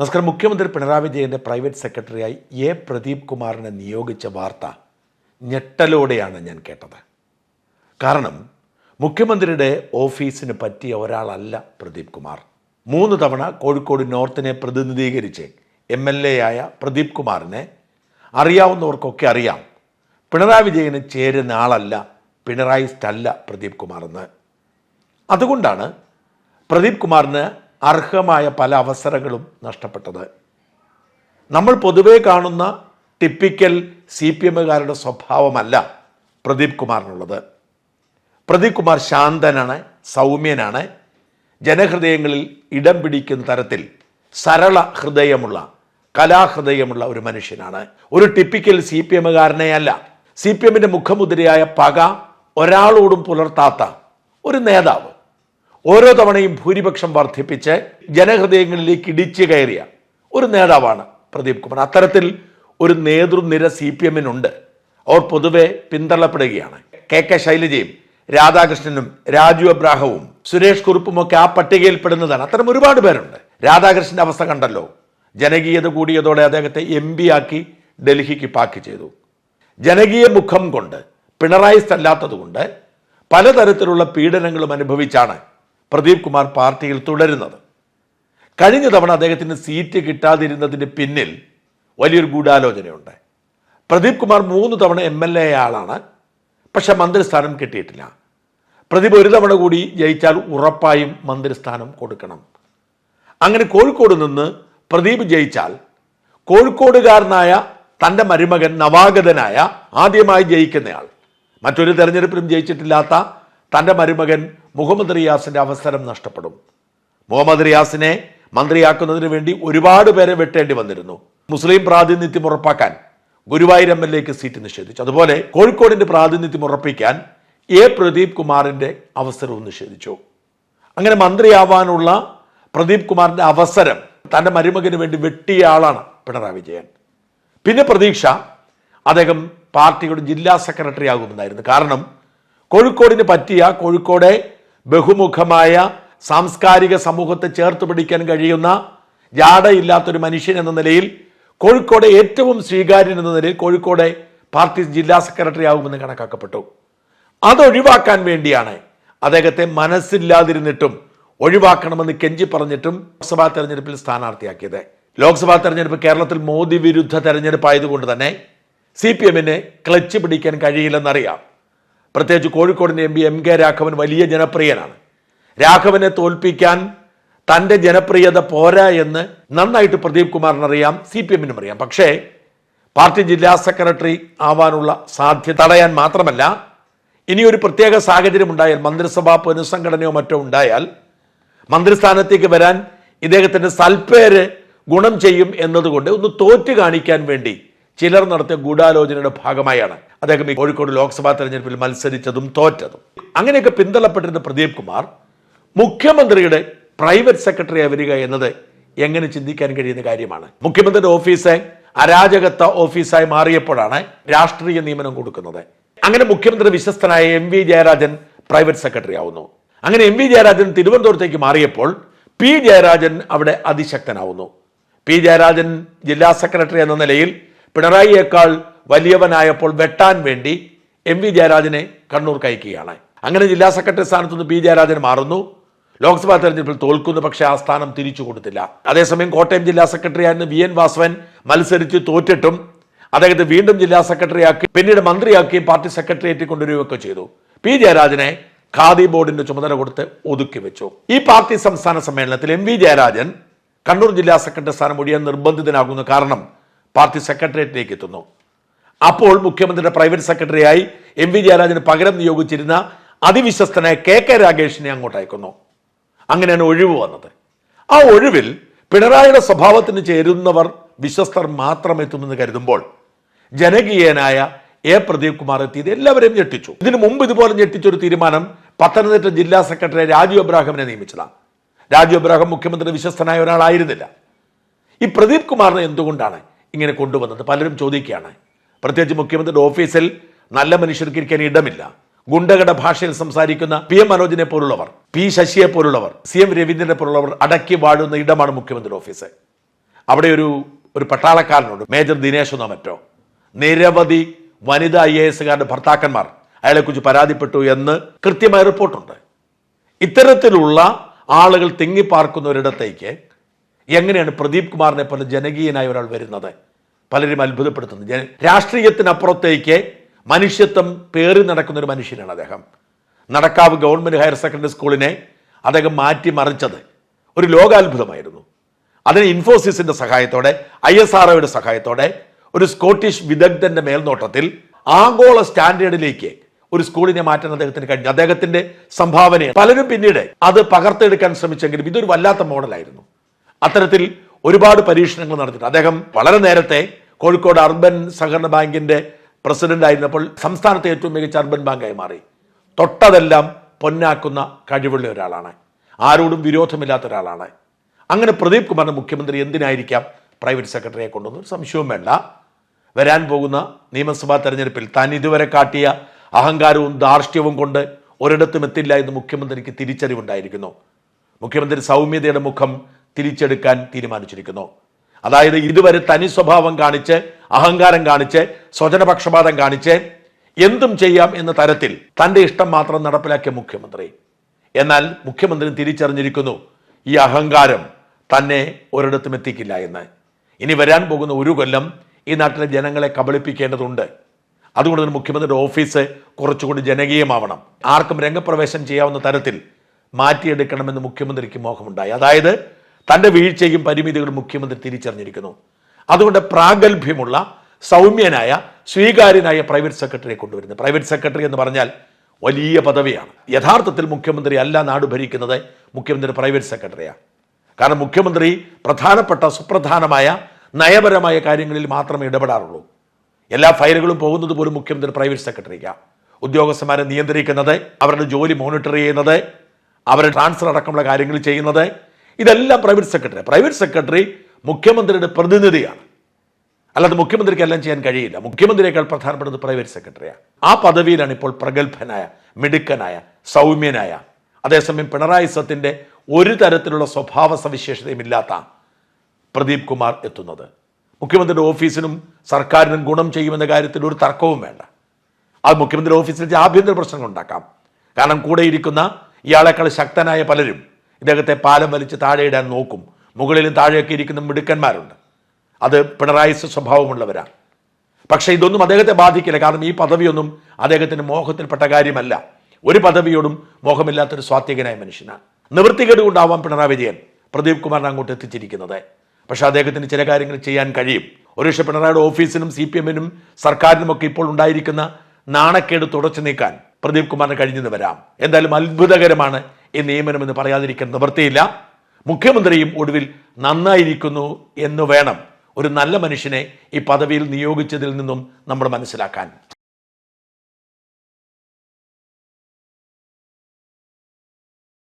നമസ്കാരം. മുഖ്യമന്ത്രി പിണറായി വിജയന്റെ പ്രൈവറ്റ് സെക്രട്ടറിയായി എ പ്രദീപ് കുമാറിനെ നിയോഗിച്ച വാർത്ത ഞെട്ടലോടെയാണ് ഞാൻ കേട്ടത്. കാരണം മുഖ്യമന്ത്രിയുടെ ഓഫീസിന് പറ്റിയ ഒരാളല്ല പ്രദീപ് കുമാർ. മൂന്ന് തവണ കോഴിക്കോട് നോർത്തിനെ പ്രതിനിധീകരിച്ച് എം എൽ എ ആയ പ്രദീപ് കുമാറിനെ അറിയാവുന്നവർക്കൊക്കെ അറിയാം. പിണറായി വിജയന് ചേരുന്ന ആളല്ല പിണറായിസ്റ്റല്ല പ്രദീപ് കുമാർ എന്ന്. അതുകൊണ്ടാണ് പ്രദീപ് കുമാറിന് അർഹമായ പല അവസരങ്ങളും നഷ്ടപ്പെട്ടത്. നമ്മൾ പൊതുവേ കാണുന്ന ടിപ്പിക്കൽ സി പി എമ്മുകാരുടെ സ്വഭാവമല്ല പ്രദീപ് കുമാറിനുള്ളത്. പ്രദീപ് കുമാർ ശാന്തനാണ് സൗമ്യനാണ് ജനഹൃദയങ്ങളിൽ ഇടം പിടിക്കുന്ന തരത്തിൽ സരള ഹൃദയമുള്ള കലാഹൃദയമുള്ള ഒരു മനുഷ്യനാണ്. ഒരു ടിപ്പിക്കൽ സി പി എമ്മുകാരനെയല്ല സി പി എമ്മിന്റെ മുഖമുദ്രയായ പക ഒരാളോടും പുലർത്താത്ത ഒരു നേതാവ്. ഓരോ തവണയും ഭൂരിപക്ഷം വർദ്ധിപ്പിച്ച് ജനഹൃദയങ്ങളിലേക്ക് ഇടിച്ചു കയറിയ ഒരു നേതാവാണ് പ്രദീപ് കുമാർ. അത്തരത്തിൽ ഒരു നേതൃനിര സി പി എമ്മിനുണ്ട്. അവർ പൊതുവെ പിന്തള്ളപ്പെടുകയാണ്. കെ കെ ശൈലജയും രാധാകൃഷ്ണനും രാജു അബ്രാഹവും സുരേഷ് കുറുപ്പും ഒക്കെ ആ പട്ടികയിൽ പെടുന്നതാണ് അത്തരം ഒരുപാട് പേരുണ്ട്. രാധാകൃഷ്ണന്റെ അവസ്ഥ കണ്ടല്ലോ. ജനകീയത കൂടിയതോടെ അദ്ദേഹത്തെ എം പി ആക്കി ഡൽഹിക്ക് പാക്ക് ചെയ്തു. ജനകീയ മുഖം കൊണ്ട് പിണറായി സ്ഥല്ലാത്തതുകൊണ്ട് പലതരത്തിലുള്ള പീഡനങ്ങളും അനുഭവിച്ചാണ് പ്രദീപ് കുമാർ പാർട്ടിയിൽ തുടരുന്നത്. കഴിഞ്ഞ തവണ അദ്ദേഹത്തിന് സീറ്റ് കിട്ടാതിരുന്നതിന് പിന്നിൽ വലിയൊരു ഗൂഢാലോചനയുണ്ട്. പ്രദീപ് കുമാർ മൂന്ന് തവണ എം എൽ എ ആളാണ് പക്ഷെ മന്ത്രിസ്ഥാനം കിട്ടിയിട്ടില്ല. പ്രദീപ് ഒരു തവണ കൂടി ജയിച്ചാൽ ഉറപ്പായും മന്ത്രിസ്ഥാനം കൊടുക്കണം. അങ്ങനെ കോഴിക്കോട് നിന്ന് പ്രദീപ് ജയിച്ചാൽ കോഴിക്കോടുകാരനായ തന്റെ മരുമകൻ നവാഗതനായ ആദ്യമായി ജയിക്കുന്നയാൾ. മറ്റൊരു തെരഞ്ഞെടുപ്പിലും ജയിച്ചിട്ടില്ലാത്ത തന്റെ മരുമകൻ മുഹമ്മദ് റിയാസിന്റെ അവസരം നഷ്ടപ്പെടും. മുഹമ്മദ് റിയാസിനെ മന്ത്രിയാക്കുന്നതിന് വേണ്ടി ഒരുപാട് പേരെ വെട്ടേണ്ടി വന്നിരുന്നു. മുസ്ലിം പ്രാതിനിധ്യം ഉറപ്പാക്കാൻ ഗുരുവായൂർ എം എൽ എക്ക് സീറ്റ് നിഷേധിച്ചു. അതുപോലെ കോഴിക്കോടിന്റെ പ്രാതിനിധ്യം ഉറപ്പിക്കാൻ എ പ്രദീപ് കുമാറിന്റെ അവസരവും നിഷേധിച്ചു. അങ്ങനെ മന്ത്രിയാവാനുള്ള പ്രദീപ് കുമാറിന്റെ അവസരം തന്റെ മരുമകന് വേണ്ടി വെട്ടിയ ആളാണ് പിണറായി വിജയൻ. പിന്നെ പ്രതീക്ഷ അദ്ദേഹം പാർട്ടിയുടെ ജില്ലാ സെക്രട്ടറി ആകുമെന്നായിരുന്നു. കാരണം കോഴിക്കോടിന് പറ്റിയ കോഴിക്കോടെ ബഹുമുഖമായ സാംസ്കാരിക സമൂഹത്തെ ചേർത്ത് പിടിക്കാൻ കഴിയുന്ന ജാടയില്ലാത്തൊരു മനുഷ്യൻ എന്ന നിലയിൽ കോഴിക്കോട് ഏറ്റവും സ്വീകാര്യൻ എന്ന നിലയിൽ കോഴിക്കോട് പാർട്ടി ജില്ലാ സെക്രട്ടറി ആകുമെന്ന് കണക്കാക്കപ്പെട്ടു. അതൊഴിവാക്കാൻ വേണ്ടിയാണ് അദ്ദേഹത്തെ മനസ്സില്ലാതിരുന്നിട്ടും ഒഴിവാക്കണമെന്ന് കെഞ്ചി പറഞ്ഞിട്ടും ലോക്സഭാ തെരഞ്ഞെടുപ്പിൽ സ്ഥാനാർത്ഥിയാക്കിയത്. ലോക്സഭാ തെരഞ്ഞെടുപ്പ് കേരളത്തിൽ മോദി വിരുദ്ധ തെരഞ്ഞെടുപ്പായതുകൊണ്ട് തന്നെ സി പി എമ്മിന് ക്ലച്ച് പിടിക്കാൻ കഴിയില്ലെന്നറിയാം. പ്രത്യേകിച്ച് കോഴിക്കോടിന്റെ M P M K Raghavan വലിയ ജനപ്രിയനാണ്. രാഘവനെ തോൽപ്പിക്കാൻ തന്റെ ജനപ്രിയത പോരാ എന്ന് നന്നായിട്ട് പ്രദീപ് കുമാറിനറിയാം സി പി എമ്മിനും അറിയാം. പക്ഷേ പാർട്ടി ജില്ലാ സെക്രട്ടറി ആവാനുള്ള സാധ്യത തടയാൻ മാത്രമല്ല ഇനിയൊരു പ്രത്യേക സാഹചര്യം ഉണ്ടായാൽ മന്ത്രിസഭാ പുനഃസംഘടനയോ മറ്റോ ഉണ്ടായാൽ മന്ത്രിസ്ഥാനത്തേക്ക് വരാൻ ഇദ്ദേഹത്തിന്റെ സൽപ്പേര് ഗുണം ചെയ്യും എന്നതുകൊണ്ട് ഒന്ന് തോറ്റു കാണിക്കാൻ വേണ്ടി ചിലർ നടത്തിയ ഗൂഢാലോചനയുടെ ഭാഗമായാണ്. അദ്ദേഹം ഈ കോഴിക്കോട് ലോക്സഭാ തെരഞ്ഞെടുപ്പിൽ മത്സരിച്ചതും തോറ്റതും. അങ്ങനെയൊക്കെ പിന്തള്ളപ്പെട്ടിരുന്ന പ്രദീപ് കുമാർ മുഖ്യമന്ത്രിയുടെ പ്രൈവറ്റ് സെക്രട്ടറി വരിക എന്നത് എങ്ങനെ ചിന്തിക്കാൻ കഴിയുന്ന കാര്യമാണ്. മുഖ്യമന്ത്രിയുടെ ഓഫീസ് അരാജകത്വ ഓഫീസായി മാറിയപ്പോഴാണ് രാഷ്ട്രീയ നിയമനം കൊടുക്കുന്നത്. അങ്ങനെ മുഖ്യമന്ത്രി വിശ്വസ്തനായ M V Jayarajan private secretary ആവുന്നു. അങ്ങനെ എം വി ജയരാജൻ തിരുവനന്തപുരത്തേക്ക് മാറിയപ്പോൾ പി ജയരാജൻ അവിടെ അതിശക്തനാവുന്നു. പി ജയരാജൻ ജില്ലാ സെക്രട്ടറി എന്ന നിലയിൽ പിണറായിയേക്കാൾ വലിയവനായപ്പോൾ വെട്ടാൻ വേണ്ടി എം വി ജയരാജനെ കണ്ണൂർ കയക്കുകയാണ്. അങ്ങനെ ജില്ലാ സെക്രട്ടറി സ്ഥാനത്ത് നിന്ന് പി ജയരാജൻ മാറുന്നു. ലോക്സഭാ തെരഞ്ഞെടുപ്പിൽ തോൽക്കുന്നു പക്ഷേ ആ സ്ഥാനം തിരിച്ചു കൊടുത്തില്ല. അതേസമയം കോട്ടയം ജില്ലാ സെക്രട്ടറി ആയിരുന്ന വി എൻ വാസവൻ മത്സരിച്ച് തോറ്റിട്ടും അദ്ദേഹത്തെ വീണ്ടും ജില്ലാ സെക്രട്ടറിയാക്കി പിന്നീട് മന്ത്രിയാക്കി പാർട്ടി സെക്രട്ടേറിയറ്റ് കൊണ്ടുവരികയൊക്കെ ചെയ്തു. പി ജയരാജനെ ഖാദി ബോർഡിന്റെ ചുമതല കൊടുത്ത് ഒതുക്കി വെച്ചു. ഈ പാർട്ടി സംസ്ഥാന സമ്മേളനത്തിൽ എം വി ജയരാജൻ കണ്ണൂർ ജില്ലാ സെക്രട്ടറി സ്ഥാനം ഒഴിയാൻ നിർബന്ധിതനാകുന്നു കാരണം പാർട്ടി സെക്രട്ടേറിയറ്റിലേക്ക് എത്തുന്നു. അപ്പോൾ മുഖ്യമന്ത്രിയുടെ പ്രൈവറ്റ് സെക്രട്ടറിയായി എം വി ജയരാജന് പകരം നിയോഗിച്ചിരുന്ന അതിവിശ്വസ്തനായ കെ കെ രാഗേഷിനെ അങ്ങോട്ട് അയക്കുന്നു. അങ്ങനെയാണ് ഒഴിവ് വന്നത്. ആ ഒഴിവിൽ പിണറായിയുടെ സ്വഭാവത്തിന് ചേരുന്നവർ വിശ്വസ്തർ മാത്രം എത്തുമെന്ന് കരുതുമ്പോൾ ജനകീയനായ എ പ്രദീപ് കുമാർ എത്തിയത് എല്ലാവരെയും ഞെട്ടിച്ചു. ഇതിനു മുമ്പ് ഇതുപോലെ ഞെട്ടിച്ചൊരു തീരുമാനം പത്തനംതിട്ട ജില്ലാ സെക്രട്ടറി രാജു അബ്രാഹിമിനെ നിയമിച്ചതാണ്. രാജു അബ്രാഹിം മുഖ്യമന്ത്രി വിശ്വസ്തനായ ഒരാളായിരുന്നില്ല. ഈ പ്രദീപ് കുമാറിനെ എന്തുകൊണ്ടാണ് ഇങ്ങനെ കൊണ്ടുവന്നത്? പലരും ചോദിക്കുകയാണ്. പ്രത്യേകിച്ച് മുഖ്യമന്ത്രിയുടെ ഓഫീസിൽ നല്ല മനുഷ്യർക്ക് ഇരിക്കാൻ ഇടമില്ല. ഗുണ്ടകളുടെ ഭാഷയിൽ സംസാരിക്കുന്ന പി എം മനോജിനെ പോലുള്ളവർ പി ശശിയെ പോലുള്ളവർ സി എം രവീന്ദ്രനെ പോലുള്ളവർ അടക്കി വാഴുന്ന ഇടമാണ് മുഖ്യമന്ത്രിയുടെ ഓഫീസ്. അവിടെ ഒരു ഒരു പട്ടാളക്കാരനുണ്ട് മേജർ ദിനേശ് എന്നോ മറ്റോ. നിരവധി വനിതാ ഐ എ എസുകാരുടെ ഭർത്താക്കന്മാർ അയാളെക്കുറിച്ച് പരാതിപ്പെട്ടു എന്ന് കൃത്യമായ റിപ്പോർട്ടുണ്ട്. ഇത്തരത്തിലുള്ള ആളുകൾ തിങ്ങിപ്പാർക്കുന്ന ഒരിടത്തേക്ക് എങ്ങനെയാണ് പ്രദീപ് കുമാറിനെ പോലെ ജനകീയനായ ഒരാൾ വരുന്നത്? പലരും അത്ഭുതപ്പെടുത്തുന്നു. ജന രാഷ്ട്രീയത്തിനപ്പുറത്തേക്ക് മനുഷ്യത്വം പേറി നടക്കുന്ന ഒരു മനുഷ്യനാണ് അദ്ദേഹം. നടക്കാവ് ഗവൺമെന്റ് ഹയർ സെക്കൻഡറി സ്കൂളിനെ അദ്ദേഹം മാറ്റിമറിച്ചത് ഒരു ലോകാത്ഭുതമായിരുന്നു. അതിന് ഇൻഫോസിസിന്റെ സഹായത്തോടെ ഐ എസ് ആർ ഒയുടെ സഹായത്തോടെ ഒരു സ്കോട്ടിഷ് വിദഗ്ധന്റെ മേൽനോട്ടത്തിൽ ആഗോള സ്റ്റാൻഡേർഡിലേക്ക് ഒരു സ്കൂളിനെ മാറ്റാൻ അദ്ദേഹത്തിന് കഴിഞ്ഞു. അദ്ദേഹത്തിന്റെ സംഭാവനയാണ്. പലരും പിന്നീട് അത് പകർത്തെടുക്കാൻ ശ്രമിച്ചെങ്കിലും ഇതൊരു വല്ലാത്ത മോഡലായിരുന്നു. അത്തരത്തിൽ ഒരുപാട് പരീക്ഷണങ്ങൾ നടത്തിയിട്ട് അദ്ദേഹം വളരെ നേരത്തെ കോഴിക്കോട് അർബൻ സഹകരണ ബാങ്കിന്റെ പ്രസിഡന്റ് ആയിരുന്നപ്പോൾ സംസ്ഥാനത്തെ ഏറ്റവും മികച്ച അർബൻ ബാങ്കായി മാറി. തൊട്ടതെല്ലാം പൊന്നാക്കുന്ന കഴിവുള്ള ഒരാളാണ്. ആരോടും വിരോധമില്ലാത്ത ഒരാളാണ്. അങ്ങനെ പ്രദീപ് കുമാറിന് മുഖ്യമന്ത്രി എന്തിനായിരിക്കാം പ്രൈവറ്റ് സെക്രട്ടറിയെ കൊണ്ടുവന്ന് ഒരു സംശയവും വേണ്ട. വരാൻ പോകുന്ന നിയമസഭാ തെരഞ്ഞെടുപ്പിൽ താൻ ഇതുവരെ കാട്ടിയ അഹങ്കാരവും ധാർഷ്ട്യവും കൊണ്ട് ഒരിടത്തും എത്തില്ല എന്ന് മുഖ്യമന്ത്രിക്ക് തിരിച്ചറിവുണ്ടായിരിക്കുന്നു. മുഖ്യമന്ത്രി സൗമ്യതയുടെ മുഖം തിരിച്ചെടുക്കാൻ തീരുമാനിച്ചിരിക്കുന്നു. അതായത് ഇതുവരെ തനി സ്വഭാവം കാണിച്ച് അഹങ്കാരം കാണിച്ച് സ്വജനപക്ഷപാതം കാണിച്ച് എന്തും ചെയ്യാം എന്ന തരത്തിൽ തന്റെ ഇഷ്ടം മാത്രം നടപ്പിലാക്കിയ മുഖ്യമന്ത്രി. എന്നാൽ മുഖ്യമന്ത്രി തിരിച്ചറിഞ്ഞിരിക്കുന്നു ഈ അഹങ്കാരം തന്നെ ഒരിടത്തും എത്തിക്കില്ല എന്ന്. ഇനി വരാൻ പോകുന്ന ഒരു കൊല്ലം ഈ നാട്ടിലെ ജനങ്ങളെ കബളിപ്പിക്കേണ്ടതുണ്ട്. അതുകൊണ്ട് തന്നെ മുഖ്യമന്ത്രിയുടെ ഓഫീസ് കുറച്ചുകൂടി ജനകീയമാവണം. ആർക്കും രംഗപ്രവേശം ചെയ്യാവുന്ന തരത്തിൽ മാറ്റിയെടുക്കണമെന്ന് മുഖ്യമന്ത്രിക്ക് മോഹമുണ്ടായി. അതായത് തന്റെ വീഴ്ചയും പരിമിതികളും മുഖ്യമന്ത്രി തിരിച്ചറിഞ്ഞിരിക്കുന്നു. അതുകൊണ്ട് പ്രാഗൽഭ്യമുള്ള സൗമ്യനായ സ്വീകാര്യനായ പ്രൈവറ്റ് സെക്രട്ടറിയെ കൊണ്ടുവരുന്നത് പ്രൈവറ്റ് സെക്രട്ടറി എന്ന് പറഞ്ഞാൽ വലിയ പദവിയാണ്. യഥാർത്ഥത്തിൽ മുഖ്യമന്ത്രി അല്ല നാട് ഭരിക്കുന്നത് മുഖ്യമന്ത്രി പ്രൈവറ്റ് സെക്രട്ടറിയാണ്. കാരണം മുഖ്യമന്ത്രി പ്രധാനപ്പെട്ട സുപ്രധാനമായ നയപരമായ കാര്യങ്ങളിൽ മാത്രമേ ഇടപെടാറുള്ളൂ. എല്ലാ ഫയലുകളും പോകുന്നത് പോലും മുഖ്യമന്ത്രി പ്രൈവറ്റ് സെക്രട്ടറിക്കാണ് ഉദ്യോഗസ്ഥന്മാരെ നിയന്ത്രിക്കുന്നത് അവരുടെ ജോലി മോണിറ്റർ ചെയ്യുന്നത് അവരുടെ ട്രാൻസ്ഫർ അടക്കമുള്ള കാര്യങ്ങൾ ചെയ്യുന്നത് ഇതെല്ലാം പ്രൈവറ്റ് സെക്രട്ടറി. പ്രൈവറ്റ് സെക്രട്ടറി മുഖ്യമന്ത്രിയുടെ പ്രതിനിധിയാണ്. അല്ലാതെ മുഖ്യമന്ത്രിക്ക് എല്ലാം ചെയ്യാൻ കഴിയില്ല. മുഖ്യമന്ത്രിയേക്കാൾ പ്രധാനപ്പെട്ടത് പ്രൈവറ്റ് സെക്രട്ടറിയാണ്. ആ പദവിയിലാണ് ഇപ്പോൾ പ്രഗത്ഭനായ മിടുക്കനായ സൗമ്യനായ അതേസമയം പിണറായി സത്തിന്റെ ഒരു തരത്തിലുള്ള സ്വഭാവ സവിശേഷതയും ഇല്ലാത്ത പ്രദീപ് കുമാർ എത്തുന്നത്. മുഖ്യമന്ത്രിയുടെ ഓഫീസിനും സർക്കാരിനും ഗുണം ചെയ്യുമെന്ന കാര്യത്തിൽ ഒരു തർക്കവും വേണ്ട. അത് മുഖ്യമന്ത്രി ഓഫീസിൽ ആഭ്യന്തര പ്രശ്നങ്ങൾ ഉണ്ടാക്കാം. കാരണം കൂടെ ഇരിക്കുന്ന ഇയാളെക്കാൾ ശക്തനായ പലരും ഇദ്ദേഹത്തെ പാലം വലിച്ച് താഴെ ഇടാൻ നോക്കും. മുകളിലും താഴെയൊക്കെ ഇരിക്കുന്ന മിടുക്കന്മാരുണ്ട്. അത് പിണറായി സ്വഭാവമുള്ളവരാണ്. പക്ഷേ ഇതൊന്നും അദ്ദേഹത്തെ ബാധിക്കില്ല. കാരണം ഈ പദവിയൊന്നും അദ്ദേഹത്തിന് മോഹത്തിൽപ്പെട്ട കാര്യമല്ല. ഒരു പദവിയോടും മോഹമില്ലാത്തൊരു സ്വാത്വികനായ മനുഷ്യനാണ്. നിവൃത്തികേട് കൊണ്ടാവാം പിണറായി വിജയൻ പ്രദീപ് കുമാറിനെ അങ്ങോട്ട് എത്തിച്ചിരിക്കുന്നത്. പക്ഷേ അദ്ദേഹത്തിന് ചില കാര്യങ്ങൾ ചെയ്യാൻ കഴിയും. ഒരുപക്ഷെ പിണറായിയുടെ ഓഫീസിനും സി പി എമ്മിനും സർക്കാരിനുമൊക്കെ ഇപ്പോൾ ഉണ്ടായിരിക്കുന്ന നാണക്കേട് തുടച്ചു നീക്കാൻ പ്രദീപ് കുമാറിന് കഴിഞ്ഞെന്ന് വരാം. എന്തായാലും അത്ഭുതകരമാണ് ഈ നിയമനം എന്ന് പറയാതിരിക്കാൻ നിവൃത്തിയില്ല. മുഖ്യമന്ത്രിയും ഒടുവിൽ നന്നായിരിക്കുന്നു എന്ന് വേണം ഒരു നല്ല മനുഷ്യനെ ഈ പദവിയിൽ നിയോഗിച്ചതിൽ നിന്നും നമ്മൾ മനസ്സിലാക്കാൻ.